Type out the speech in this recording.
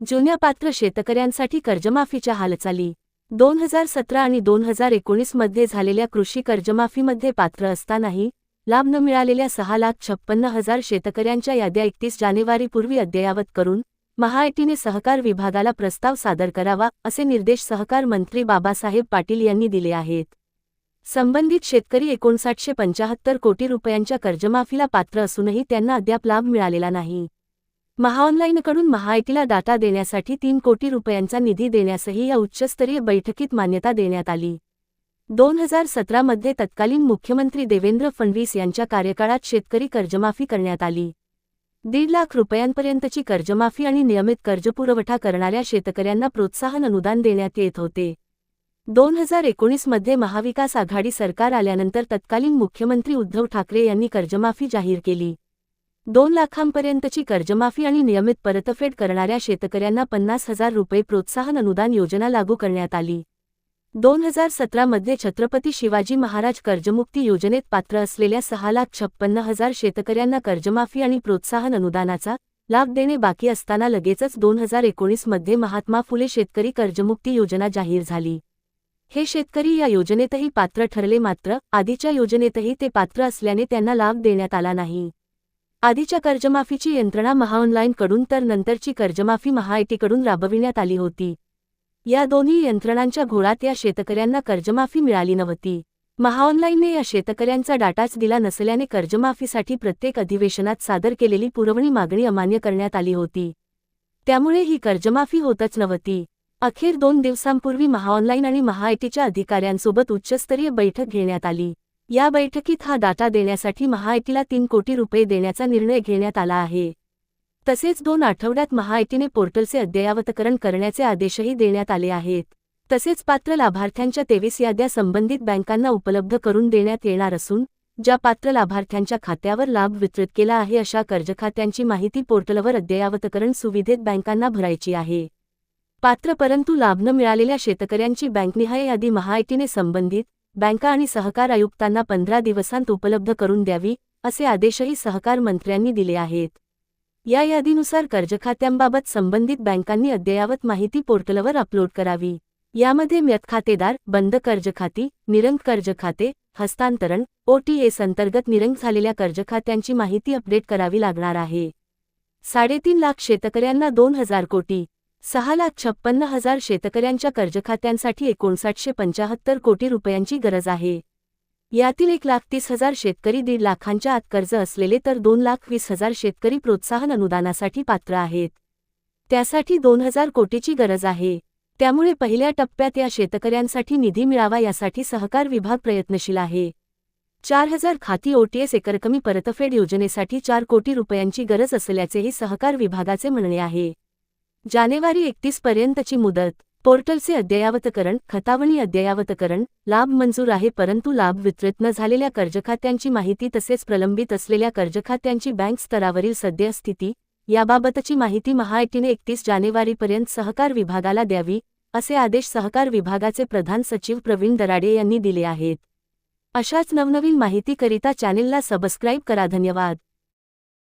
जुन्या पात्र शेतकऱ्यांसाठी कर्जमाफीच्या हालचाली. दोन हजार सतरा आणि दोन हजार एकोणीसमध्ये झालेल्या कृषी कर्जमाफीमध्ये पात्र असतानाही लाभ न मिळालेल्या सहा लाख छप्पन्न हजार शेतकऱ्यांच्या याद्या एकतीस जानेवारीपूर्वी अद्ययावत करून महाआयटीने सहकार विभागाला प्रस्ताव सादर करावा असे निर्देश सहकार मंत्री बाबासाहेब पाटील यांनी दिले आहेत. संबंधित शेतकरी एकोणसाठशे पंचाहत्तर कोटी रुपयांच्या कर्जमाफीला पात्र असूनही त्यांना अद्याप लाभ मिळालेला नाही. महाऑनलाईनकडून महाआयटीला डाटा देण्यासाठी तीन कोटी रुपयांचा निधी देण्यासही या उच्चस्तरीय बैठकीत मान्यता देण्यात आली. दोन हजार सतरामध्ये तत्कालीन मुख्यमंत्री देवेंद्र फडणवीस यांच्या कार्यकाळात शेतकरी कर्जमाफी करण्यात आली. दीड लाख रुपयांपर्यंतची कर्जमाफी आणि नियमित कर्जपुरवठा करणाऱ्या शेतकऱ्यांना प्रोत्साहन अनुदान देण्यात येत होते. दोन हजार एकोणीसमध्ये महाविकास आघाडी सरकार आल्यानंतर तत्कालीन मुख्यमंत्री उद्धव ठाकरे यांनी कर्जमाफी जाहीर केली. दोन लाखांपर्यंतची कर्जमाफी आणि नियमित परतफेड करणाऱ्या शेतकऱ्यांना पन्नास हजार रुपये प्रोत्साहन अनुदान योजना लागू करण्यात आली. दोन हजार सतरामध्ये छत्रपती शिवाजी महाराज कर्जमुक्ती योजनेत पात्र असलेल्या सहा लाख छप्पन्न हजार शेतकऱ्यांना कर्जमाफी आणि प्रोत्साहन अनुदानाचा लाभ देणे बाकी असताना लगेचच दोन हजार एकोणीसमध्ये महात्मा फुले शेतकरी कर्जमुक्ती योजना जाहीर झाली. हे शेतकरी या योजनेतही पात्र ठरले मात्र आधीच्या योजनेतही ते पात्र असल्याने त्यांना लाभ देण्यात आला नाही. आधीच्या कर्जमाफीची यंत्रणा महाऑनलाईनकडून तर नंतरची कर्जमाफी महाआयटीकडून राबविण्यात आली होती. या दोन्ही यंत्रणांच्या घोळात या शेतकऱ्यांना कर्जमाफी मिळाली नव्हती. महाऑनलाईनने या शेतकऱ्यांचा डाटाच दिला नसल्याने कर्जमाफीसाठी प्रत्येक अधिवेशनात सादर केलेली पुरवणी मागणी अमान्य करण्यात आली होती. त्यामुळे ही कर्जमाफी होतच नव्हती. अखेर दोन दिवसांपूर्वी महाऑनलाईन आणि महाआयटीच्या अधिकाऱ्यांसोबत उच्चस्तरीय बैठक घेण्यात आली. या बैठकीत हा डाटा देण्यासाठी महाआयटीला तीन कोटी रुपये देण्याचा निर्णय घेण्यात आला आहे. तसेच दोन आठवड्यात महाआयटीने पोर्टलचे अद्ययावतकरण करण्याचे आदेशही देण्यात आले आहेत. तसेच पात्र लाभार्थ्यांच्या तेवीस याद्या संबंधित बँकांना उपलब्ध करून देण्यात येणार असून ज्या पात्र लाभार्थ्यांच्या खात्यावर लाभ वितरित केला आहे अशा कर्जखात्यांची माहिती पोर्टलवर अद्ययावतकरण सुविधेत बँकांना भरायची आहे. पात्र परंतु लाभ न मिळालेल्या शेतकऱ्यांची बँकनिहाय यादी महाआयटीने संबंधित बँका आणि सहकार आयुक्तांना पंधरा दिवसांत उपलब्ध करून द्यावी असे आदेशही सहकार मंत्र्यांनी दिले आहेत. या यादीनुसार कर्जखात्यांबाबत संबंधित बँकांनी अद्ययावत माहिती पोर्टलवर अपलोड करावी. यामध्ये म्यत खातेदार बंद कर्जखाती निरंक कर्जखाते हस्तांतरण ओटीएस अंतर्गत निरंक झालेल्या कर्जखात्यांची माहिती अपडेट करावी लागणार आहे. साडेतीन लाख शेतकऱ्यांना दोन हजार कोटी सहा लाख छप्पन्न हजार शेतकऱ्यांच्या कर्जखात्यांसाठी एकोणसाठशे पंचाहत्तर कोटी रुपयांची गरज आहे. यातील एक लाख तीस हजार शेतकरी दीड लाखांच्या आत कर्ज असलेले तर दोन लाख वीस हजार शेतकरी प्रोत्साहन अनुदानासाठी पात्र आहेत. त्यासाठी दोन हजार कोटीची गरज आहे. त्यामुळे पहिल्या टप्प्यात या शेतकऱ्यांसाठी निधी मिळावा यासाठी सहकार विभाग प्रयत्नशील आहे. चार हजार खाती ओटीएस एकरकमी परतफेड योजनेसाठी चार कोटी रुपयांची गरज असल्याचेही सहकार विभागाचे म्हणणे आहे. जानेवारी एकतीस पर्यंतची मुदत पोर्टलचे अद्ययावतकरण खतावणी अद्ययावतकरण लाभ मंजूर आहे परंतु लाभ वितरित न झालेल्या कर्जखात्यांची माहिती तसेच प्रलंबित असलेल्या कर्जखात्यांची बँक स्तरावरील सद्यस्थिती याबाबतची माहिती महाआयटीने एकतीस जानेवारीपर्यंत सहकार विभागाला द्यावी असे आदेश सहकार विभागाचे प्रधान सचिव प्रवीण दराडे यांनी दिले आहेत. अशाच नवनवीन माहितीकरिता चॅनेलला सबस्क्राईब करा धन्यवाद.